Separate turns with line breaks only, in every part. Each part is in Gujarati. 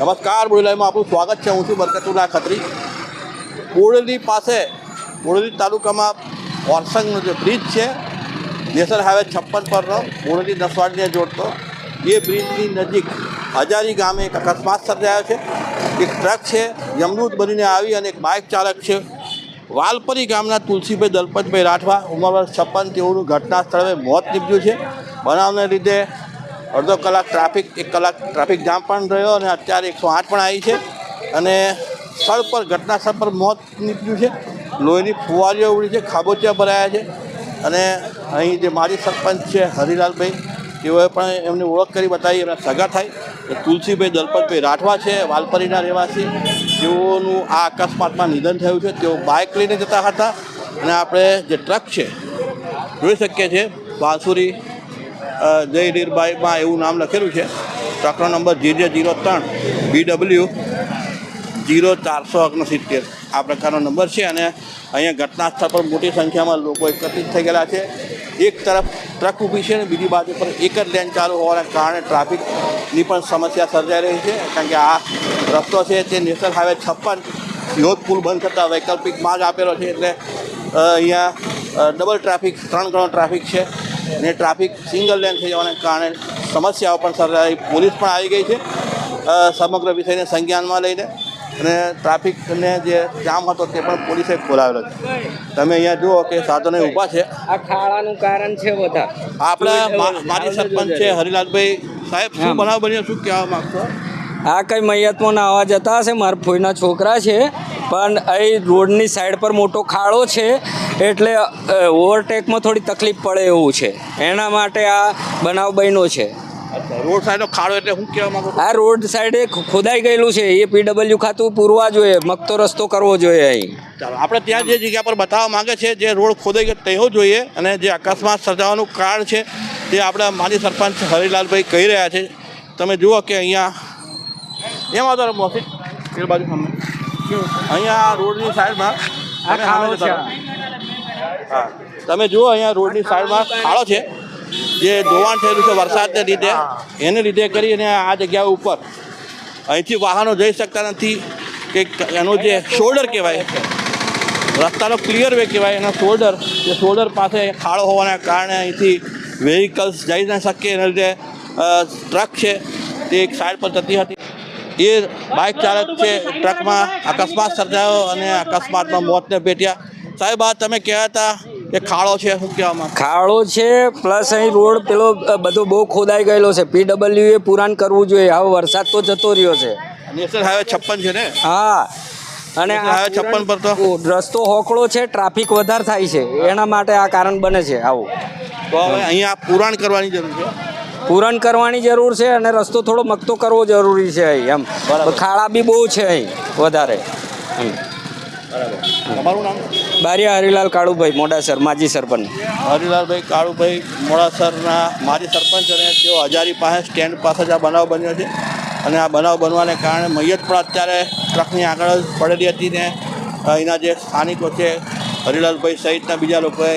નમસ્કાર બોડેલાઈમાં આપણું સ્વાગત છે. હું છું બરકતુલ્લા ખત્રી. બોડેલી પાસે, બોડેલી તાલુકામાં ઓરસંગનો જે બ્રિજ છે, નેશનલ હાઈવે છપ્પન પરનો, બોડેલી નસવાડીને જોડતો. એ બ્રિજની નજીક હજારી ગામે એક અકસ્માત સર્જાયો છે. એક ટ્રક છે, યમદૂત બનીને આવી અને એક બાઇક ચાલક છે. વાલપરી ગામના તુલસીભાઈ દલપતભાઈ રાઠવા, ઉંમર છપ્પન તેઓનું ઘટના સ્થળે મોત નીપજ્યું છે. બનાવને લીધે અડધો કલાક ટ્રાફિક, એક કલાક ટ્રાફિક જામ પણ રહ્યો અને અત્યારે એકસો આઠ પણ આવી છે. અને સ્થળ પર ઘટના સ્થળ પર મોત નીપજ્યું છે. લોહીની ફુવારીઓ ઉડી છે, ખાબોચિયા ભરાયા છે. અને અહીં જે માજી સરપંચ છે, હરિલાલભાઈ, તેઓએ પણ એમની ઓળખ કરી, બતાવી, એમના સગા થાય. તુલસીભાઈ, દલપતભાઈ રાઠવા છે, વાલપરીના રહેવાસી. તેઓનું આ અકસ્માતમાં નિધન થયું છે. તેઓ બાઇક લઈને જતા હતા. અને આપણે જે ટ્રક છે, જોઈ શકીએ છીએ, બાંસુરી જય નીરબાઈમાં એવું નામ લખેલું છે. ટ્રકનો નંબર જીજે જીરો ત્રણ બી ડબલ્યુ જીરો ચારસો ઓગણસિત્તેર. આ પ્રકારનો નંબર છે અને અહીંયા ઘટના સ્થળ પર મોટી સંખ્યામાં લોકો એકત્રિત થઈ ગયેલા છે. એક તરફ ટ્રક ઊભી છે અને બીજી બાજુ પર એક જ લેન ચાલુ હોવાના કારણે ટ્રાફિકની પણ સમસ્યા સર્જાઈ રહી છે, કારણ કે આ રસ્તો છે તે નેશનલ હાઈવે છપ્પન પુલ બંધ થતાં વૈકલ્પિક માર્ગ આપેલો છે. એટલે અહીંયા ડબલ ટ્રાફિક ત્રણ ગણો ટ્રાફિક છે. ને ટ્રાફિક સિંગલ લેન થઈ જવાના કારણે સમસ્યાઓ પણ સર્જાઈ પોલીસ પણ આવી ગઈ છે. સમગ્ર વિષયને સંજ્ઞાનમાં લઈને અને ટ્રાફિકને જે જામ હતો તે પણ પોલીસે ખોલાવેલો છે. તમે અહીંયા જુઓ કે સાધનો ઊભા છે.
આ ખાડાનું કારણ છે બધા.
આપણા માજી સરપંચ છે હરિલાલભાઈ સાહેબ શું બનાવ બન્યો? શું કહેવા માગતો
આ કંઈ મૈયતમાં અવાજ જતા હશે મારા ફોઈના છોકરા છે. પણ અહીં રોડની સાઈડ પર મોટો ખાડો છે. એટલે ઓવરટેકમાં થોડી તકલીફ પડે એવું છે. એના માટે આ બનાવ બન્યો છે.
રોડ સાઈડનો ખાડો એટલે શું કહેવા માંગો
આ રોડ સાઈડે ખોદાઈ ગયેલું છે. એ પીડબલ્યુ ખાતું પૂરવા જોઈએ મગતો રસ્તો કરવો જોઈએ અહીં.
ચાલો આપણે ત્યાં જે જગ્યા પર બતાવવા માંગે છે જે રોડ ખોદાઈ ગયો તેવો જોઈએ અને જે અકસ્માત સર્જાવાનું કારણ છે તે આપણા માજી સરપંચ હરિલાલભાઈ કહી રહ્યા છે. તમે જુઓ કે અહીંયા એમાં તો મોસી એ બાજુ અહીંયા રોડની સાઈડમાં. હા તમે જુઓ અહીંયા રોડની સાઈડમાં ખાડો છે જે ધોવાણ થયેલું છે વરસાદને લીધે. એને લીધે કરીને આ જગ્યા ઉપર અહીંથી વાહનો જઈ શકતા નથી. કે એનું જે શોલ્ડર કહેવાય રસ્તાનો ક્લિયર વે કહેવાય એના શોલ્ડર જે શોલ્ડર પાસે ખાડો હોવાના કારણે અહીંથી વેહિકલ્સ જઈ ન શકે. એના લીધે ટ્રક છે તે એક સાઈડ પર જતી હતી. એ બાઇક ચાલક છે ટ્રકમાં અકસ્માત સર્જાયો અને અકસ્માતમાં મોતને ભેટ્યા. સાહેબ આ તમે કહેતા હતા કે ખાડો છે શું કહેવામાં?
ખાડો છે પ્લસ અહીં રોડ પેલો બધો બહુ ખોદાઈ ગયેલો છે. પીડબલ્યુ એ પુરાણ કરવું જોઈએ. હવે વરસાદ તો જતો રહ્યો છે.
નેશનલ હાઈવે છપ્પન છે ને?
હા. અને
હાઈવે છપ્પન પર તો?
રસ્તો હોકળો છે ટ્રાફિક વધારે થાય છે. એના માટે આ કારણ બને છે. આવું.
તો હવે અહીંયા પુરાણ કરવાની જરૂર છે?
પૂરણ કરવાની જરૂર છે અને રસ્તો થોડો મકતો કરવો જરૂરી છે અહીં એમ. ખાડા બી બહુ છે અહીં વધારે.
તમારું નામ?
બારિયા હરિલાલ કાળુભાઈ મોડાસર માજી સરપંચ.
હરિલાલભાઈ કાળુભાઈ મોડાસરના માજી સરપંચ અને તેઓ હજારી પાસે સ્ટેન્ડ પાસે જ આ બનાવ બન્યો છે. અને આ બનાવ બનવાને કારણે મૈયત પણ અત્યારે ટ્રકની આગળ જ પડેલી હતી ને અહીંના જે સ્થાનિકો છે હરિલાલભાઈ સહિતના બીજા લોકોએ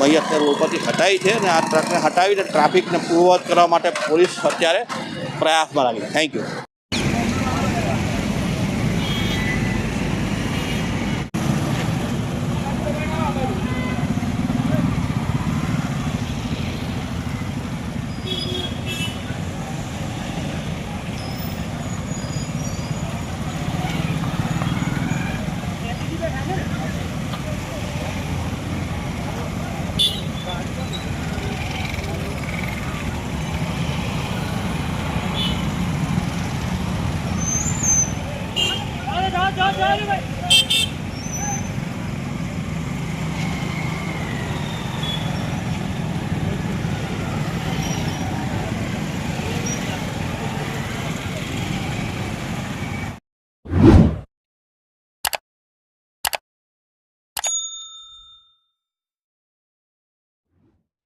મૈયતને રોડ પરથી હટાવી છે અને આ ટ્રકને હટાવીને ટ્રાફિકને પૂર્વવત કરવા માટે પોલીસ અત્યારે પ્રયાસમાં લાગી થેન્ક યુ やばい。